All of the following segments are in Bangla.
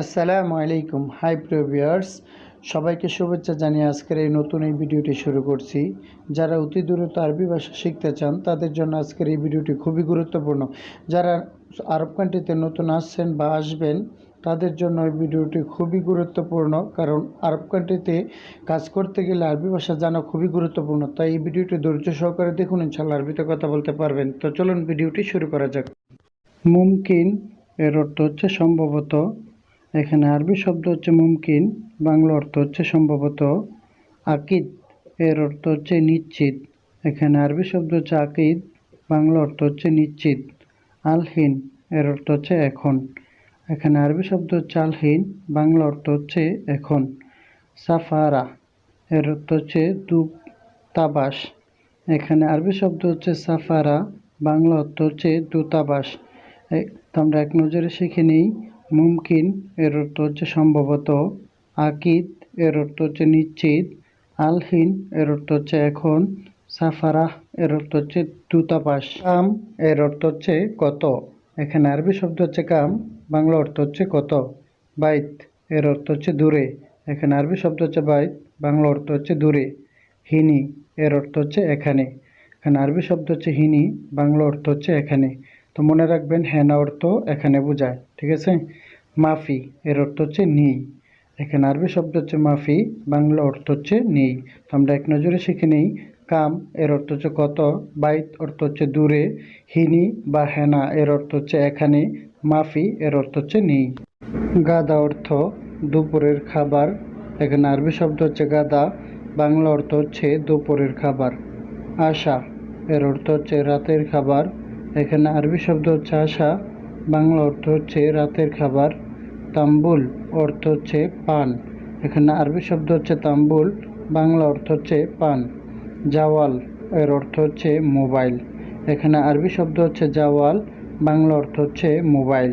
আসসালামু আলাইকুম। হাই প্রিভিয়ার্স সবাইকে শুভেচ্ছা জানিয়ে আজকের এই নতুন এই ভিডিওটি শুরু করছি। যারা অতি দ্রুত আরবি ভাষা শিখতে চান, তাদের জন্য আজকের এই ভিডিওটি খুবই গুরুত্বপূর্ণ। যারা আরব কান্ট্রিতে নতুন আসছেন বা আসবেন, তাদের জন্য এই ভিডিওটি খুবই গুরুত্বপূর্ণ। কারণ আরব কান্ট্রিতে কাজ করতে গেলে আরবি ভাষা জানা খুবই গুরুত্বপূর্ণ। তাই এই ভিডিওটি ধৈর্য সহকারে দেখুন ইনশাল্লাহ আরবিতে কথা বলতে পারবেন। তো চলুন ভিডিওটি শুরু করা যাক। মুমকিন এর অর্থ হচ্ছে সম্ভবত এখানে আরবি শব্দ হচ্ছে মুমকিন, বাংলা অর্থ হচ্ছে সম্ভবত আকিদ, এর অর্থ হচ্ছে নিশ্চিত। এখানে আরবি শব্দ হচ্ছে আকিদ, বাংলা অর্থ হচ্ছে নিশ্চিত। আলহীন, এর অর্থ হচ্ছে এখন। এখানে আরবি শব্দ হচ্ছে আলহীন, বাংলা অর্থ হচ্ছে এখন। সাফারা, এর অর্থ হচ্ছে দূতাবাস এখানে আরবি শব্দ হচ্ছে সাফারা, বাংলা অর্থ হচ্ছে দূতাবাস। আমরা এক নজরে শিখে নিই মুমকিন এর অর্থ হচ্ছে সম্ভবত আকিদ, এর অর্থ হচ্ছে নিশ্চিত। আলহিন এর অর্থ হচ্ছে এখন। সাফারাহ এর অর্থ হচ্ছে দূতাবাস। কাম এর অর্থ হচ্ছে কত? এখানে আরবি শব্দ হচ্ছে কাম, বাংলা অর্থ হচ্ছে কত? বাইত এর অর্থ হচ্ছে দূরে। এখানে আরবি শব্দ হচ্ছে বাইত, বাংলা অর্থ হচ্ছে দূরে। হিনি এর অর্থ হচ্ছে এখানে। এখানে আরবি শব্দ হচ্ছে হিনি, বাংলা অর্থ হচ্ছে এখানে। তো মনে রাখবেন হেনা অর্থ এখানে বোঝায়। ঠিক আছে? মাফি এর অর্থ হচ্ছে নেই। এখানে আরবি শব্দ হচ্ছে মাফি, বাংলা অর্থ হচ্ছে নেই। তো আমরা এক নজরে শিখে নেই, কাম এর অর্থ হচ্ছে কত, বাইত অর্থ হচ্ছে দূরে, হিনি বা হেনা এর অর্থ হচ্ছে এখানে, মাফি এর অর্থ হচ্ছে নেই। গাদা অর্থ দুপুরের খাবার, এখানে আরবি শব্দ হচ্ছে গাদা, বাংলা অর্থ হচ্ছে দুপুরের খাবার। আশা এর অর্থ হচ্ছে রাতের খাবার, এখানে আরবি শব্দ হচ্ছে আশা বাংলা অর্থ হচ্ছে রাতের খাবার, তাম্বুল অর্থ হচ্ছে পান। এখানে আরবি শব্দ হচ্ছে তাম্বুল, বাংলা অর্থ হচ্ছে পান। জাওয়াল এর অর্থ হচ্ছে মোবাইল। এখানে আরবি শব্দ হচ্ছে জাওয়াল, বাংলা অর্থ হচ্ছে মোবাইল।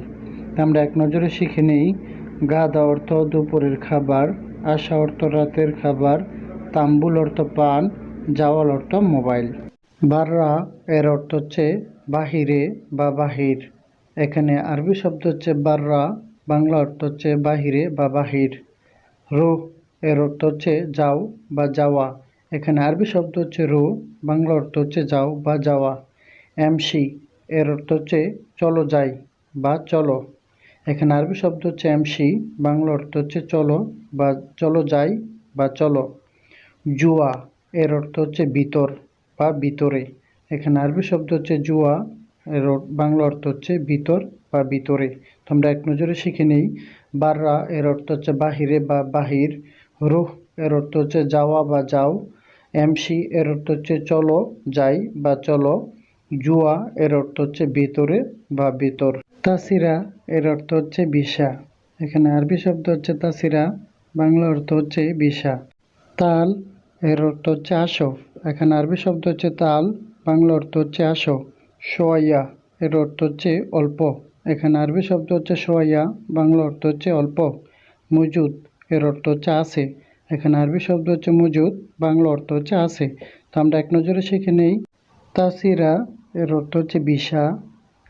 আমরা এক নজরে শিখে নেই গাদা অর্থ দুপুরের খাবার, আশা অর্থ রাতের খাবার, তাম্বুল অর্থ পান, জাওয়াল অর্থ মোবাইল। বাররা এর অর্থ হচ্ছে বাহিরে বা বাহির। এখানে আরবি শব্দ হচ্ছে বাররা, বাংলা অর্থ হচ্ছে বাহিরে বা বাহির। রু এর অর্থ হচ্ছে যাও বা যাওয়া। এখানে আরবি শব্দ হচ্ছে রু বাংলা অর্থ হচ্ছে যাও বা যাওয়া। এমসি এর অর্থ হচ্ছে চলো যাই বা চলো। এখানে আরবি শব্দ হচ্ছে এমসি, বাংলা অর্থ হচ্ছে চলো বা চলো যাই বা চলো। জুয়া এর অর্থ হচ্ছে ভিতর বা ভিতরে। এখানে আরবি শব্দ হচ্ছে জুয়া এর বাংলা অর্থ হচ্ছে ভিতর বা ভিতরে। তো আমরা এক নজরে শিখে নেই, বাররা এর অর্থ হচ্ছে বাহিরে বা বাহির, রুহ এর অর্থ হচ্ছে যাওয়া বা যাও, এমসি এর অর্থ হচ্ছে চলো, যাই বা চলো, জুয়া এর অর্থ হচ্ছে ভিতরে বা ভিতর। তাসিরা এর অর্থ হচ্ছে বিশা এখানে আরবি শব্দ হচ্ছে তাসিরা, বাংলা অর্থ হচ্ছে বিশা তাল এর অর্থ হচ্ছে আসো এখানে আরবি শব্দ হচ্ছে তাল, বাংলা অর্থ হচ্ছে আসো সোয়াইয়া, এর অর্থ হচ্ছে অল্প। এখানে আরবি শব্দ হচ্ছে সোয়াইয়া, বাংলা অর্থ হচ্ছে অল্প। মজুদ, এর অর্থ হচ্ছে আছে। এখানে আরবি শব্দ হচ্ছে মজুদ, বাংলা অর্থ হচ্ছে আছে। তো আমরা এক নজরে শিখে নেই। তাসিরা, এর অর্থ হচ্ছে বিশা।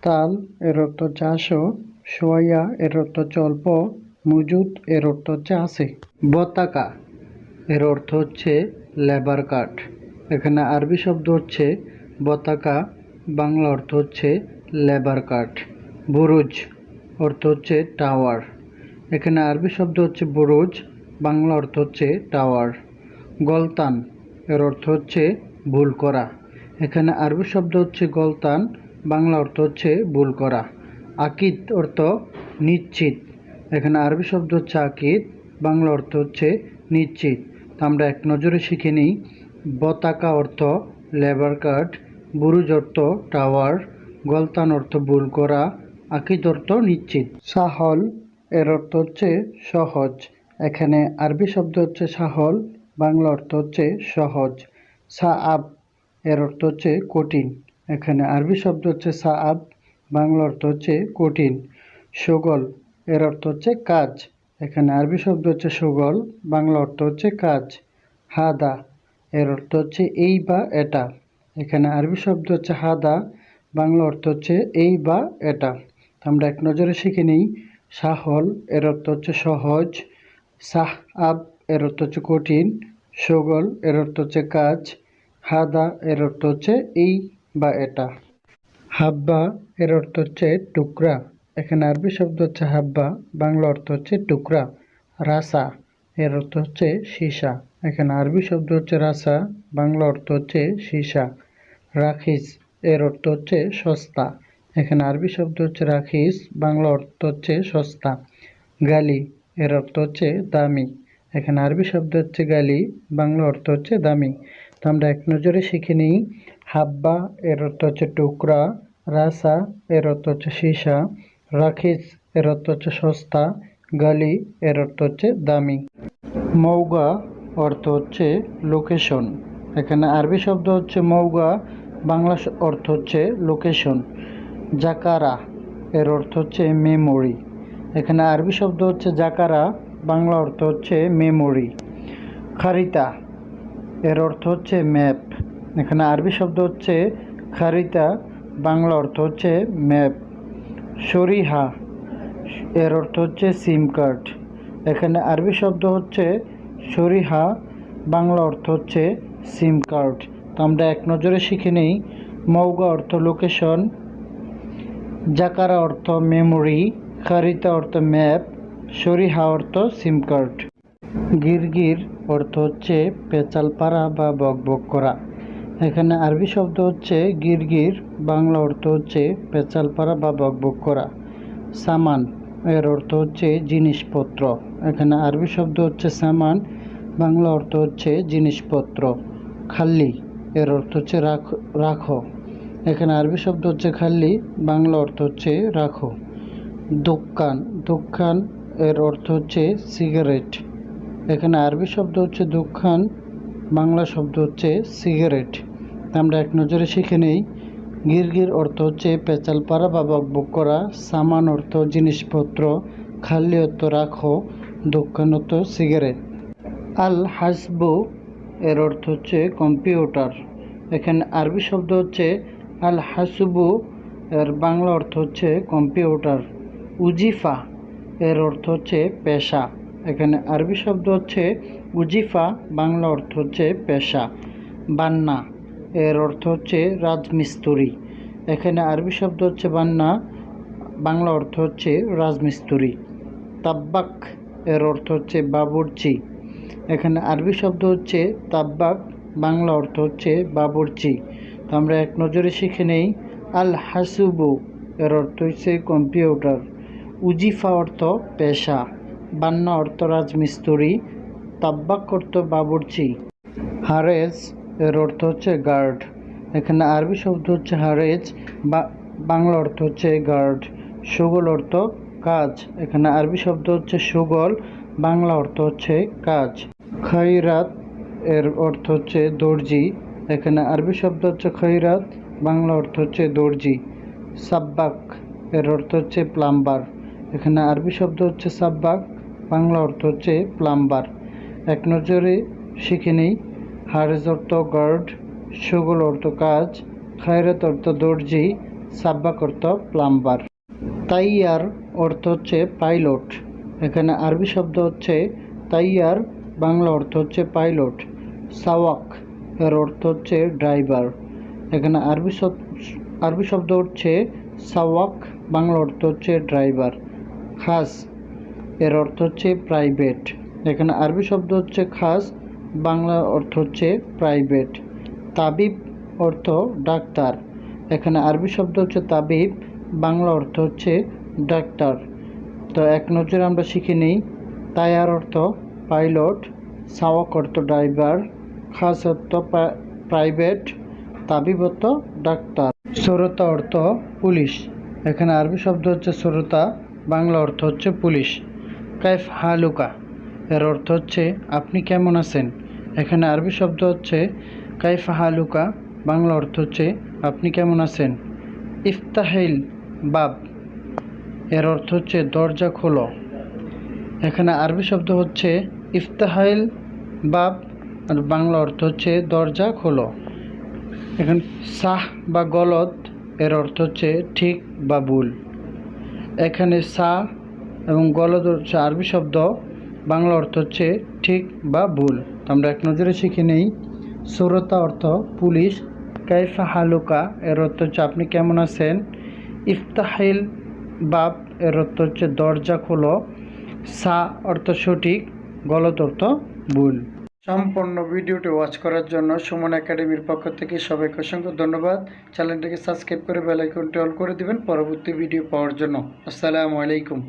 তাল, এর অর্থ হচ্ছে আসো। সোয়াইয়া, এর অর্থ হচ্ছে অল্প। মজুদ, এর অর্থ হচ্ছে আছে। বতাকা, এর অর্থ হচ্ছে লেবার কাঠ এখানে আরবি শব্দ হচ্ছে বতাকা। বাংলা অর্থ হচ্ছে লেবার কাঠ বুরুজ অর্থ হচ্ছে টাওয়ার এখানে আরবি শব্দ হচ্ছে বুরুজ, বাংলা অর্থ হচ্ছে টাওয়ার গলতান এর অর্থ হচ্ছে ভুল করা, এখানে আরবি শব্দ হচ্ছে গলতান, বাংলা অর্থ হচ্ছে ভুল করা, আকিদ অর্থ নিশ্চিত, এখানে আরবি শব্দ হচ্ছে আকিদ, বাংলা অর্থ হচ্ছে নিশ্চিত আমরা এক নজরে শিখে নিই, বতাকা অর্থ লেবার কার্ড বুরুজ অর্থ টাওয়ার গলতান অর্থ ভুল করা আকিদ অর্থ নিশ্চিত। সাহল এর অর্থ হচ্ছে সহজ। এখানে আরবি শব্দ হচ্ছে সাহল, বাংলা অর্থ হচ্ছে সহজ। সা আব এর অর্থ হচ্ছে কঠিন। এখানে আরবি শব্দ হচ্ছে সা আব বাংলা অর্থ হচ্ছে কঠিন। সুগল এর অর্থ হচ্ছে কাজ। এখানে আরবি শব্দ হচ্ছে সুগল, বাংলা অর্থ হচ্ছে কাজ। হাদা এর অর্থ হচ্ছে এই বা এটা। এখানে আরবি শব্দ হচ্ছে হাদা বাংলা অর্থ হচ্ছে এই বা এটা। আমরা এক নজরে শিখে নিই। সাহল এর অর্থ হচ্ছে সহজ। সাহ আব, এর অর্থ হচ্ছে কঠিন। সগল, এর অর্থ হচ্ছে কাজ। হাদা এর অর্থ হচ্ছে এই বা এটা। হাব্বা, এর অর্থ হচ্ছে টুকরা। এখানে আরবি শব্দ হচ্ছে হাব্বা, বাংলা অর্থ হচ্ছে টুকরা। রাসা, এর অর্থ হচ্ছে সীসা। এখানে আরবি শব্দ হচ্ছে রাসা, বাংলা অর্থ হচ্ছে সীসা। রাখিস এর অর্থ হচ্ছে সস্তা। এখানে আরবি শব্দ হচ্ছে রাখিস, বাংলা অর্থ হচ্ছে সস্তা। গালি এর অর্থ হচ্ছে দামি। এখানে আরবি শব্দ হচ্ছে গালি, বাংলা অর্থ হচ্ছে দামি। তো আমরা এক নজরে শিখে নিই, হাব্বা এর অর্থ হচ্ছে টুকরা, রাসা এর অর্থ হচ্ছে সীসা, রাখিস এর অর্থ হচ্ছে সস্তা, গালি এর অর্থ হচ্ছে দামি। মৌগা অর্থ হচ্ছে লোকেশন। এখানে আরবি শব্দ হচ্ছে মৌগা বাংলা অর্থ হচ্ছে লোকেশন জাকারা। এর অর্থ হচ্ছে মেমোরি এখানে আরবি শব্দ হচ্ছে জাকারা, বাংলা অর্থ হচ্ছে মেমোরি খারিতা, এর অর্থ হচ্ছে ম্যাপ এখানে আরবি শব্দ হচ্ছে খারিতা, বাংলা অর্থ হচ্ছে ম্যাপ শরিহা, এর অর্থ হচ্ছে সিম কার্ড এখানে আরবি শব্দ হচ্ছে শরিহা, বাংলা অর্থ হচ্ছে সিম কার্ড তো আমরা এক নজরে শিখে নিই মৌগা অর্থ লোকেশন জাকারা অর্থ মেমোরি খারিতা অর্থ ম্যাপ শরিহা অর্থ সিম কার্ড গিরগির অর্থ হচ্ছে পেঁচালপাড়া বা বকবক করা। এখানে আরবি শব্দ হচ্ছে গিরগির, বাংলা অর্থ হচ্ছে পেঁচালপাড়া বা বকবক করা। সামান, এর অর্থ হচ্ছে জিনিসপত্র। এখানে আরবি শব্দ হচ্ছে সামান, বাংলা অর্থ হচ্ছে জিনিসপত্র। খাল্লি এর অর্থ হচ্ছে রাখ- রাখো। এখানে আরবি শব্দ হচ্ছে খাল্লি বাংলা অর্থ হচ্ছে রাখো। দোকান দোকান এর অর্থ হচ্ছে সিগারেট। এখানে আরবি শব্দ হচ্ছে দোকান, বাংলা শব্দ হচ্ছে সিগারেট। আমরা এক নজরে শিখে নেই, গিরগির অর্থ হচ্ছে পেঁচাল পাড়া বা বকবক করা, সামান অর্থ জিনিসপত্র, খালি অর্থ রাখো, দোকান অর্থ সিগারেট। আল হাসবু এর অর্থ হচ্ছে কম্পিউটার এখানে আরবি শব্দ হচ্ছে আল হাসবু এর বাংলা অর্থ হচ্ছে কম্পিউটার উজিফা, এর অর্থ হচ্ছে পেশা। এখানে আরবি শব্দ হচ্ছে উজিফা, বাংলা অর্থ হচ্ছে পেশা। বান্না, এর অর্থ হচ্ছে রাজমিস্ত্রি। এখানে আরবি শব্দ হচ্ছে বান্না, বাংলা অর্থ হচ্ছে রাজমিস্ত্রি। তাব্বাক, এর অর্থ হচ্ছে বাবুর্চি। এখানে আরবি শব্দ হচ্ছে তাব্বাক, বাংলা অর্থ হচ্ছে বাবুর্চি। তো আমরা এক নজরে শিখে নেই আল হাসুবু এর অর্থ হচ্ছে কম্পিউটার। উজিফা অর্থ পেশা, বান্না অর্থ রাজমিস্ত্রি, তাব্বাক অর্থ বাবুর্চি। হারেজ, এর অর্থ হচ্ছে গার্ড। এখানে আরবি শব্দ হচ্ছে হারেজ, বা বাংলা অর্থ হচ্ছে গার্ড। সুগল অর্থ কাজ, এখানে আরবি শব্দ হচ্ছে সুগল বাংলা অর্থ হচ্ছে কাজ। খৈরাত এর অর্থ হচ্ছে দর্জি। এখানে আরবি শব্দ হচ্ছে খৈরাত, বাংলা অর্থ হচ্ছে দর্জি। সাব্বাক এর অর্থ হচ্ছে প্লাম্বার। এখানে আরবি শব্দ হচ্ছে সাব্বাক, বাংলা অর্থ হচ্ছে প্লাম্বার। এক নজরে শিখে নেই। হারেজ অর্থ গার্ড, সুগল অর্থ কাজ খায়রাত অর্থ দর্জি, সাব্বাক অর্থ প্লাম্বার। তাইয়ার অর্থ হচ্ছে পাইলট। এখানে আরবি শব্দ হচ্ছে তাইয়ার, বাংলা অর্থ হচ্ছে পাইলট, সাওয়াক, এর অর্থ হচ্ছে ড্রাইভার। এখানে আরবি আরবি শব্দ হচ্ছে সাওয়াক, বাংলা অর্থ হচ্ছে ড্রাইভার, খাস, এর অর্থ হচ্ছে প্রাইভেট। এখানে আরবি শব্দ হচ্ছে খাস, বাংলা অর্থ হচ্ছে প্রাইভেট। তাবিব অর্থ ডাক্তার, এখানে আরবি শব্দ হচ্ছে তাবিব, বাংলা অর্থ হচ্ছে ডাক্তার। তো এক নজরে আমরা শিখে নিই। তায়ার অর্থ, পাইলট সাওয়াক অর্থ ড্রাইভার খাস অর্থ প্রাইভেট তাবিব অর্থ ডাক্তার। শ্রোতা অর্থ, পুলিশ। এখানে আরবি শব্দ হচ্ছে শ্রোতা, বাংলা অর্থ হচ্ছে পুলিশ। কাইফ হালুকা এর অর্থ হচ্ছে, আপনি কেমন আছেন? এখানে আরবি শব্দ হচ্ছে, কাইফ হালুকা বাংলা অর্থ হচ্ছে, আপনি কেমন আছেন? ইফতাহিল বাব। এর অর্থ হচ্ছে দরজা খোলো। এখানে আরবি শব্দ হচ্ছে ইফতাহাইল বাব আর বাংলা অর্থ হচ্ছে দরজা খোলো। এখানে সাহ বা গলত এর অর্থ হচ্ছে ঠিক বা ভুল। এখানে সা এবং গলদ হচ্ছে আরবি শব্দ, বাংলা অর্থ হচ্ছে ঠিক বা ভুল। আমরা এক নজরে শিখে নেই। সুরতা অর্থ পুলিশ। কাইফা হালুকা এর অর্থ হচ্ছে আপনি কেমন আছেন? ইফতাহিল বাপ, এর অর্থ হচ্ছে দরজা খোলো। সা অর্থ সঠিক। গলত অর্থ ভুল। সম্পূর্ণ ভিডিওটি ওয়াচ করার জন্য সুমন একাডেমির পক্ষ থেকে সবাইকে অসংখ্য ধন্যবাদ। চ্যানেলটিকে সাবস্ক্রাইব করে বেলাইকনটি অল করে দিবেন পরবর্তী ভিডিও পাওয়ার জন্য। আসসালামু আলাইকুম।